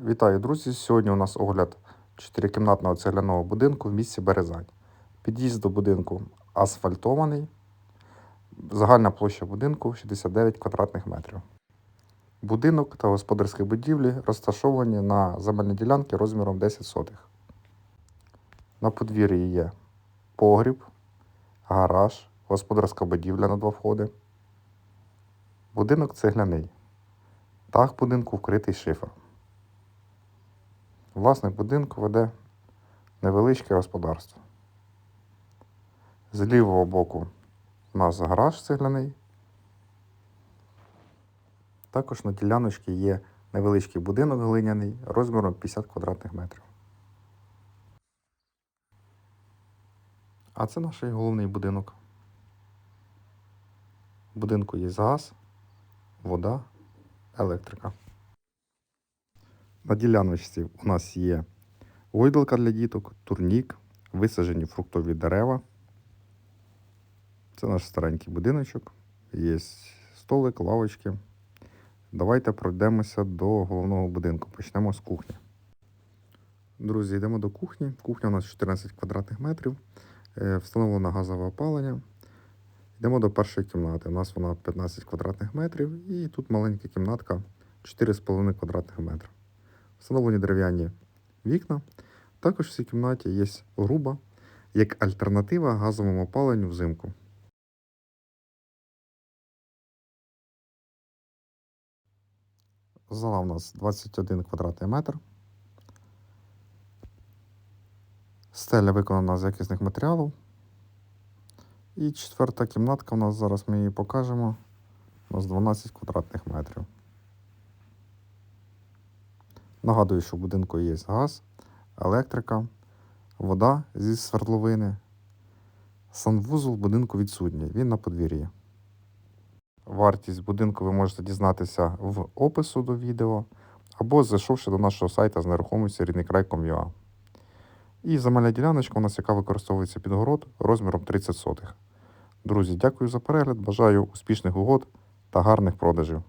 Вітаю, друзі! Сьогодні у нас огляд чотирикімнатного цегляного будинку в місті Березань. Під'їзд до будинку асфальтований. Загальна площа будинку 69 квадратних метрів. Будинок та господарські будівлі розташовані на земельній ділянці розміром 10 сотих. На подвір'ї є погріб, гараж, господарська будівля на два входи. Будинок цегляний. Дах будинку вкритий шифером. Власник будинку веде невеличке господарство. З лівого боку у нас гараж цегляний. Також на діляночці є невеличкий будинок глиняний розміром 50 квадратних метрів. А це наш головний будинок. В будинку є газ, вода, електрика. На діляночці у нас є гойдалка для діток, турнік, висаджені фруктові дерева. Це наш старенький будиночок. Є столик, лавочки. Давайте пройдемося до головного будинку. Почнемо з кухні. Друзі, йдемо до кухні. Кухня у нас 14 квадратних метрів. Е, Встановлено газове опалення. Йдемо до першої кімнати. У нас вона 15 квадратних метрів, і тут маленька кімнатка 4,5 квадратних метра. Встановлені дерев'яні вікна. Також в цій кімнаті є груба як альтернатива газовому опаленню взимку. Зала у нас 21 квадратний метр. Стеля виконана з якісних матеріалів. І четверта кімнатка у нас зараз ми її покажемо. У нас 12 квадратних метрів. Нагадую, що в будинку є газ, електрика, вода зі свердловини. Санвузол будинку відсутній, він на подвір'ї. Вартість будинку ви можете дізнатися в опису до відео або зайшовши до нашого сайта з нерухомості рідникрай.com.ua. І земельна діляночка у нас, яка використовується під город розміром 30 сотих. Друзі, дякую за перегляд, бажаю успішних угод та гарних продажів.